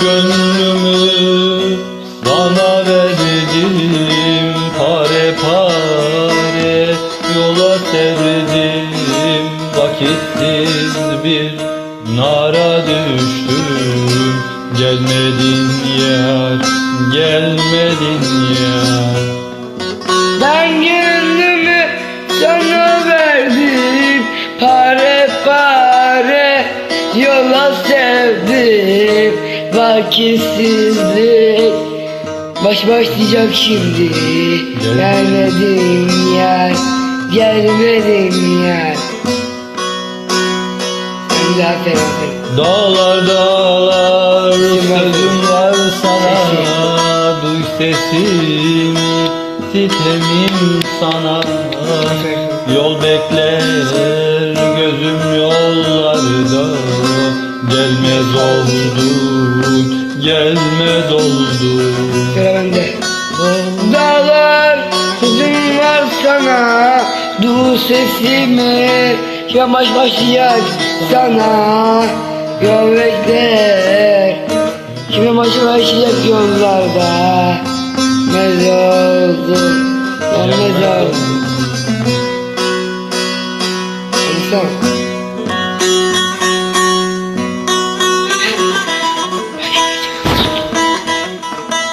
gönlümü sana verdim. Pare pare yola serdim Vakitsiz bir nara düştüm. Gelmedin yar, gelmedin yar Ben gönlümü sana verdim. Pare pare yola sevdim Vakitsizlik. Baş başlayacak şimdi. Gelmedin yer Gelmedin yer. Sen de aferin aferin. Dağlar dağlar sözüm var sana. Duy sesimi sitemim sana. Yol bekler gözüm yollarda. Gelmez oldun Sıra bende Dağlar sözüm var sana. Du sesimi Yamaç başlayacak sana. Yol bekler Kime maçı başlayacak yollarda. Ne oldu Gelmez oldu Hadi sen